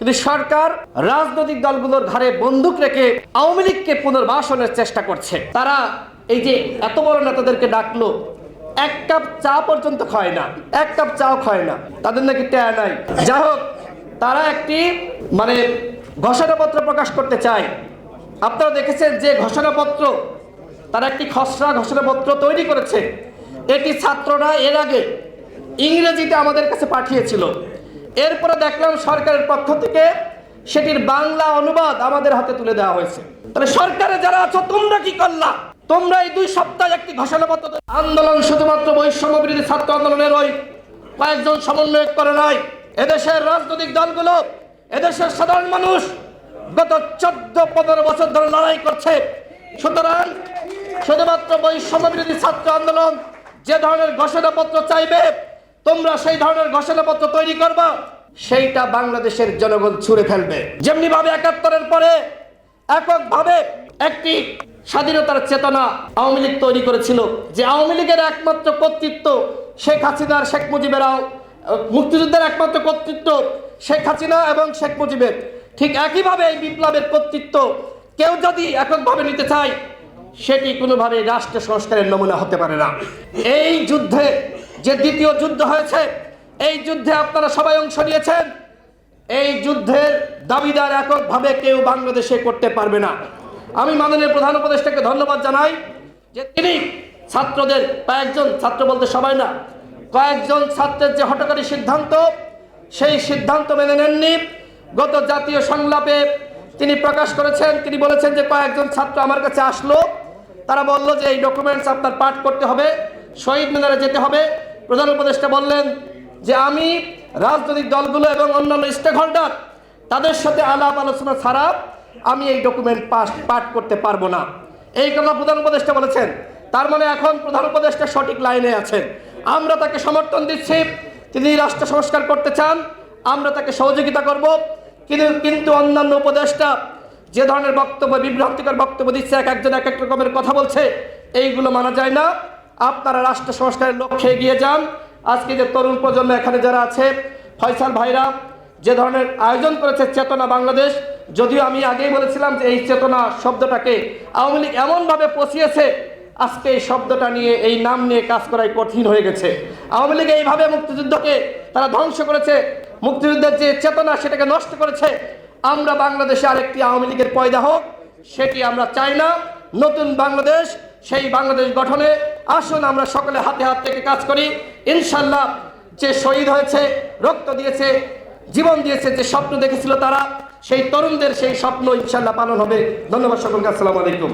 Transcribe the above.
কিন্তু সরকার রাজনৈতিক দলগুলোর ঘাড়ে বন্দুক রেখে আওয়ামী লীগকে পুনর্বাসনের চেষ্টা করছে। তারা এই যে এত বড় নেতাদেরকে ডাকলো, এক কাপ চা পর্যন্ত খায় না, এক কাপ চাও খায় না, তাদের নাকি ট্যা নাই। যা হোক, তারা একটি মানে ঘোষণাপত্র প্রকাশ করতে চায়। আপনারা দেখেছেন যে ঘোষণাপত্র, তারা একটি খসড়া ঘোষণাপত্র তৈরি করেছে। এটি ছাত্ররা এর আগে ইংরেজিতে আমাদের কাছে পাঠিয়েছিল। এরপরে দেখলাম সরকারের পক্ষ থেকে সেটির বাংলা অনুবাদ আমাদের হাতে তুলে দেওয়া হয়েছে। তাহলে সরকারে যারা আছো, তোমরা কি করলা? তোমরা এই দুই সপ্তাহে একটি ঘোষণাপত্র তৈরি- আন্দোলন শুধুমাত্র বৈষম্য বিরোধী ছাত্র আন্দোলনের ওই কয়েকজন সমন্বয়ক করে নাই। এদেশের রাজনৈতিক দলগুলো, এদেশের সাধারণ মানুষ গত চোদ্দ, পনেরো বছর ধরে লড়াই করছে। সুতরাং শুধুমাত্র বৈষম্য বিরোধী ছাত্র আন্দোলন যে ধরনের ঘোষণাপত্র চাইবে তোমরা সেই ধরনের ঘোষণাপত্র তৈরি করবা, সেইটা বাংলাদেশের জনগণ ছুঁড়ে ফেলবে। যেমনি ভাবে একাত্তরের পরে এককভাবে একটি স্বাধীনতার চেতনা আওয়ামী লীগ তৈরি করেছিল, যে আওয়ামী লীগের একমাত্র কর্তৃত্ব শেখ হাসিনার শেখ মুজিবেরাও মুক্তিযুদ্ধের একমাত্র কর্তৃত্ব শেখ হাসিনা এবং শেখ মুজিবের। ঠিক একইভাবে এই বিপ্লবের কর্তৃত্ব কেউ যদি এককভাবে নিতে চায়, সেটি কোনোভাবে রাষ্ট্র সংস্কারের নমুনা হতে পারে না। এই যুদ্ধে যে দ্বিতীয় যুদ্ধ হয়েছে, এই যুদ্ধে আপনারা সবাই অংশ নিয়েছেন। এই যুদ্ধের দাবিদার এককভাবে কেউ বাংলাদেশে করতে পারবে না। আমি মাননীয় প্রধান উপদেষ্টাকে ধন্যবাদ জানাই যে তিনি ছাত্রদের, কয়েকজন ছাত্র বলতে সবাই না, কয়েকজন ছাত্রের যে হটকারী সিদ্ধান্ত, সেই সিদ্ধান্ত মেনে নেননি। গত জাতীয় সংলাপে তিনি প্রকাশ করেছেন, তিনি বলেছেন যে কয়েকজন ছাত্র আমার কাছে আসলো। তারা বলল যে এই ডকুমেন্টস আপনার পাঠ করতে হবে, শহীদ মিনারে যেতে হবে। প্রধান উপদেষ্টা বললেন যে আমি রাজনৈতিক দলগুলো এবং অন্যান্য স্টেক হোল্ডার তাদের সাথে আলাপ আলোচনা ছাড়া আমি এই ডকুমেন্ট পাস পাঠ করতে পারব না। এই কথা প্রধান উপদেষ্টা বলেছেন। তার মানে এখন প্রধান উপদেষ্টা সঠিক লাইনে আছেন। আমরা তাকে সমর্থন দিচ্ছি, তিনি রাষ্ট্র সংস্কার করতে চান, আমরা তাকে সহযোগিতা করব। কিন্তু কিন্তু অন্যান্য উপদেষ্টা যে ধরনের বক্তব্য, বিভ্রান্তিকর বক্তব্য দিচ্ছে, এক একজন এক এক রকমের কথা বলছে, এইগুলো মানা যায় না। আপনারা রাষ্ট্র সংস্কারের লক্ষ্যে এগিয়ে যান। আজকে যে তরুণ প্রজন্ম এখানে যারা আছে, ফয়সাল ভাইরা, যে ধরনের আয়োজন করেছে চেতনা বাংলাদেশ, যদিও আমি আগেই বলেছিলাম যে এই চেতনা শব্দটাকে আওয়ামী লীগ এমনভাবে পচিয়েছে, আজকে এই শব্দটা নিয়ে, এই নাম নিয়ে কাজ করাই কঠিন হয়ে গেছে। আওয়ামী লীগ এইভাবে মুক্তিযুদ্ধকে তারা ধ্বংস করেছে, মুক্তিযুদ্ধের যে চেতনা সেটাকে নষ্ট করেছে। আমরা বাংলাদেশে আরেকটি আওয়ামী লীগের পয়দা হোক, সেটি আমরা চাই না। নতুন বাংলাদেশ, সেই বাংলাদেশ গঠনে আসুন, আমরা সকলে হাতে হাত থেকে কাজ করি। ইনশাল্লাহ যে শহীদ হয়েছে, রক্ত দিয়েছে, জীবন দিয়েছে, যে স্বপ্ন দেখেছিল তারা, সেই তরুণদের সেই স্বপ্ন ইনশাল্লাহ পালন হবে। ধন্যবাদ সকলকে, আসসালামু আলাইকুম।